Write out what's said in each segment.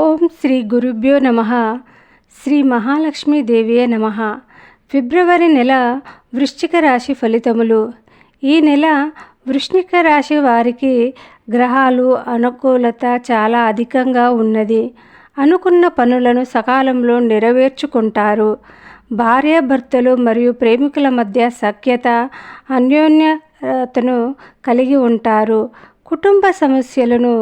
ఓం శ్రీ గురుభ్యో నమ. శ్రీ మహాలక్ష్మీదేవియే నమ. ఫిబ్రవరి నెల వృశ్చిక రాశి ఫలితములు. ఈ నెల వృశ్చిక రాశి వారికి గ్రహాలు అనుకూలత చాలా అధికంగా ఉన్నది. అనుకున్న పనులను సకాలంలో నెరవేర్చుకుంటారు. భార్యాభర్తలు మరియు ప్రేమికుల మధ్య సఖ్యత అన్యోన్యతను కలిగి ఉంటారు. కుటుంబ సమస్యలను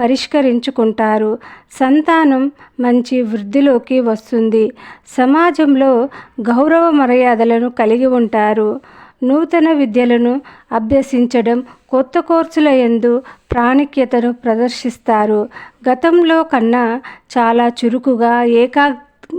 పరిష్కరించుకుంటారు. సంతానం మంచి వృద్ధిలోకి వస్తుంది. సమాజంలో గౌరవ మర్యాదలను కలిగి ఉంటారు. నూతన విద్యలను అభ్యసించడం కొత్త కోర్సుల ఎందు ప్రాముఖ్యతను ప్రదర్శిస్తారు. గతంలో కన్నా చాలా చురుకుగా ఏకా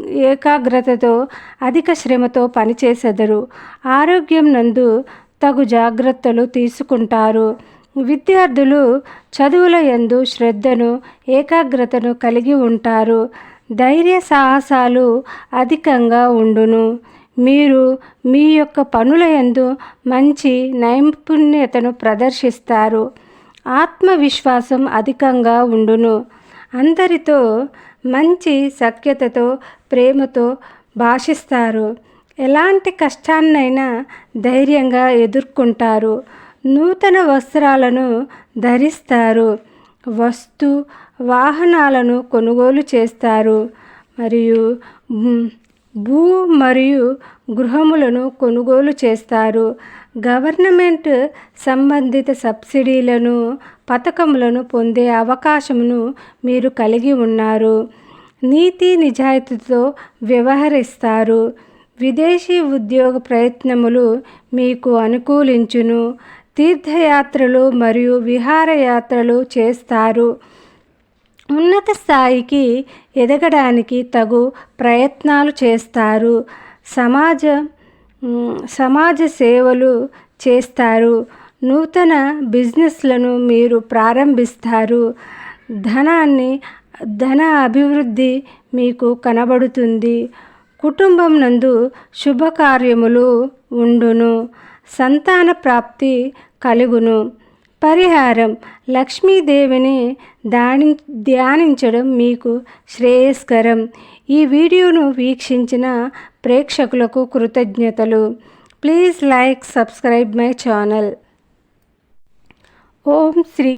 ఏకాగ్రతతో అధిక శ్రమతో పనిచేసెదరు. ఆరోగ్యం నందు తగు జాగ్రత్తలు తీసుకుంటారు. విద్యార్థులు చదువుల యందు శ్రద్ధను ఏకాగ్రతను కలిగి ఉంటారు. ధైర్య సాహసాలు అధికంగా ఉండును. మీరు మీ యొక్క పనుల యందు మంచి నైపుణ్యతను ప్రదర్శిస్తారు. ఆత్మవిశ్వాసం అధికంగా ఉండును. అందరితో మంచి సఖ్యతతో ప్రేమతో భాషిస్తారు. ఎలాంటి కష్టాన్నైనా ధైర్యంగా ఎదుర్కొంటారు. నూతన వస్త్రాలను ధరిస్తారు. వస్తు వాహనాలను కొనుగోలు చేస్తారు. మరియు భూ మరియు గృహములను కొనుగోలు చేస్తారు. గవర్నమెంట్ సంబంధిత సబ్సిడీలను పథకములను పొందే అవకాశమును మీరు కలిగి ఉన్నారు. నీతి నిజాయితీతో వ్యవహరిస్తారు. విదేశీ ఉద్యోగ ప్రయత్నములు మీకు అనుకూలించును. తీర్థయాత్రలు మరియు విహారయాత్రలు చేస్తారు. ఉన్నత స్థాయికి ఎదగడానికి తగు ప్రయత్నాలు చేస్తారు. సమాజ సమాజ సేవలు చేస్తారు. నూతన బిజినెస్లను మీరు ప్రారంభిస్తారు. ధనాన్ని ధన అభివృద్ధి మీకు కనబడుతుంది. కుటుంబం నందు శుభకార్యములు ఉండును. సంతాన ప్రాప్తి కలుగును. పరిహారం. లక్ష్మీదేవిని దాని ధ్యానించడం మీకు శ్రేయస్కరం. ఈ వీడియోను వీక్షించిన ప్రేక్షకులకు కృతజ్ఞతలు. Please like subscribe my channel. Om Shri